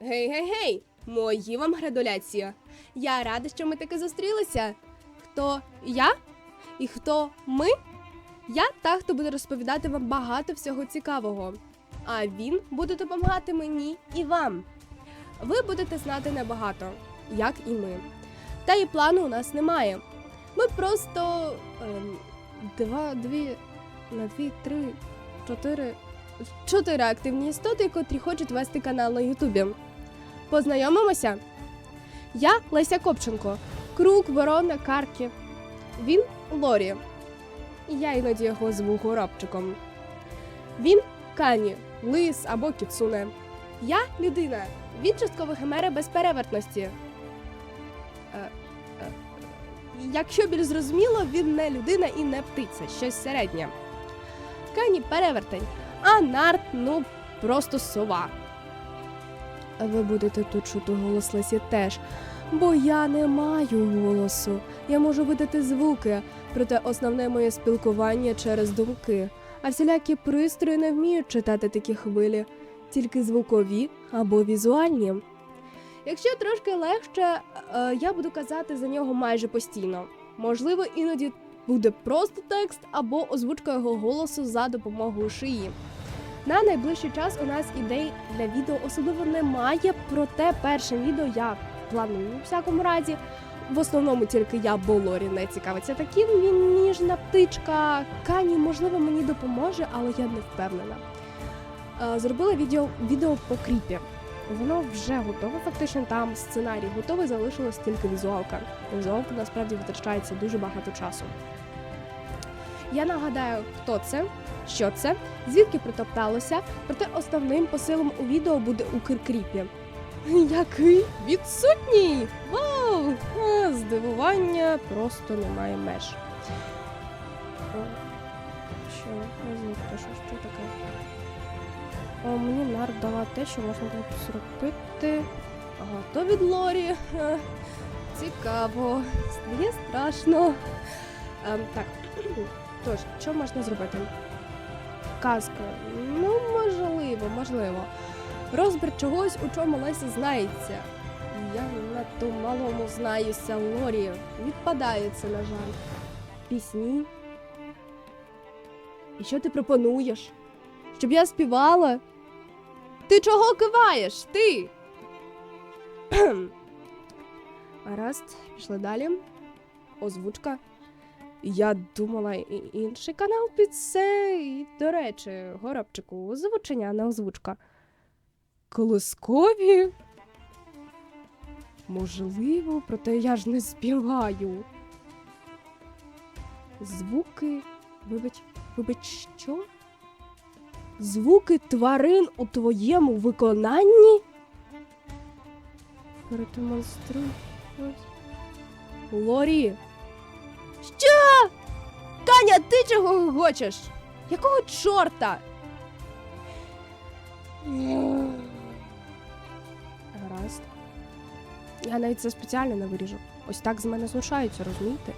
Гей, гей, гей! Мої вам градуляції. Я рада, що ми таки зустрілися. Хто я? І хто ми? Я та, хто буде розповідати вам багато всього цікавого. А він буде допомагати мені і вам. Ви будете знати небагато, як і ми. Та і плану у нас немає. Ми просто ем, два, дві, на дві, три, чотири. Чотири активні істоти, котрі хочуть вести канал на Ютубі. Познайомимося. Я Леся Копченко, круг ворона Каркі. Він Лорі. Я іноді його зву горобчиком. Він Кані, лис або кіцуне. Я людина. Він частково химера без перевертності. Е, е, якщо більш зрозуміло, він не людина і не птиця, щось середнє. Кані перевертень, а нарт, ну, просто сова. Ви будете тут чути голос Лесі теж, бо я не маю голосу. Я можу видати звуки, проте основне моє спілкування через думки. А всілякі пристрої не вміють читати такі хвилі, тільки звукові або візуальні. Якщо трошки легше, е, я буду казати за нього майже постійно. Можливо, іноді буде просто текст або озвучка його голосу за допомогою шиї. На найближчий час у нас ідей для відео особливо немає, проте першим відео я планую у всякому разі. В основному тільки я, бо Лорі не цікавиться таким. Він ніжна птичка. Кані, можливо, мені допоможе, але я не впевнена. Е, Зробила відео, відео по кріпі. Воно вже готове, фактично там сценарій готовий, залишилась тільки візуалка. Візуалка насправді витрачається дуже багато часу. Я нагадаю, хто це, що це, звідки притопталося, проте основним посилом у відео буде Укркріпі. Який відсутній! Вау! А, здивування просто немає меж. Що? Звідки, що, що таке? О, мені нар дала те, що можна було зробити. Ага, то від Лорі. Е, Цікаво. Стає страшно. Ем, так. Тож, що можна зробити? Казка. Ну, можливо, можливо. Розбір чогось, у чому Леся знається. Я надто малому знаюся Лорі. Відпадає це, на жаль. Пісні. І що ти пропонуєш? Щоб я співала? Ти чого киваєш? Ти? Гаразд, пішли далі. Озвучка. Я думала інший канал під це. І, до речі, горобчику, озвучення, не озвучка. Колискові? Можливо, проте я ж не співаю. Звуки. Вибач, вибач, що? Звуки тварин у твоєму виконанні? Продемонструй щось. Лорі. Що? Таня, ти чого хочеш? Якого чорта? Гаразд. Я навіть це спеціально не виріжу. Ось так з мене знушаються, розумієте?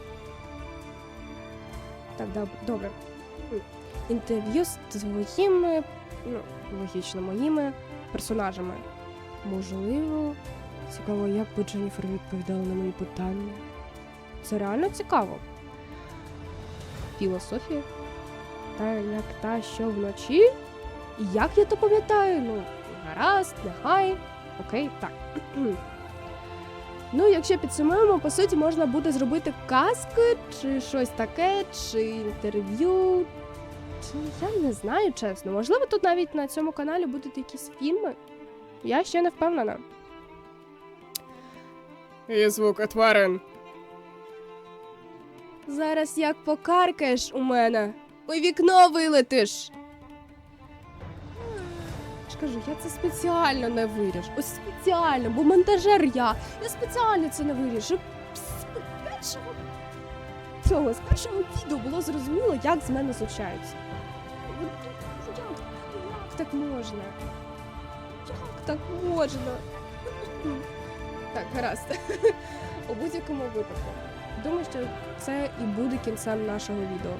Так, доб- добре. Інтерв'ю з твоїми, ну, логічно, моїми персонажами. Можливо, цікаво, як би Дженніфер відповідала на мої питання. Це реально цікаво. Філософія. Та як та, що вночі. І як я то пам'ятаю? Ну, гаразд, нехай. Окей, так. ну, якщо підсумуємо, по суті, можна буде зробити казки, чи щось таке, чи інтерв'ю. Чи я не знаю, чесно. Можливо, тут навіть на цьому каналі будуть якісь фільми. Я ще не впевнена. І звуки тварин. Зараз як покаркаєш у мене, у вікно вилетиш. Кажу, я це спеціально не виріжу. Ось спеціально, бо монтажер я. Я спеціально це не виріжу. З першого цього, з першого відео було зрозуміло, як з мене знущаються. Як, як так можна? Як так можна? Так, гаразд. У будь-якому випадку. Думаю, що це і буде кінцем нашого відео.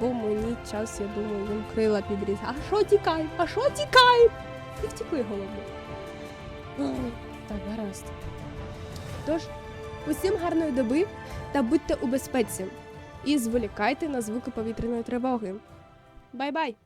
Бо мені час, я думаю, їм крила підріз. А що тікай? А що тікай? І втікли головне. Так, гаразд. Тож, усім гарної доби та будьте у безпеці і зволікайте на звуки повітряної тривоги. Бай-бай!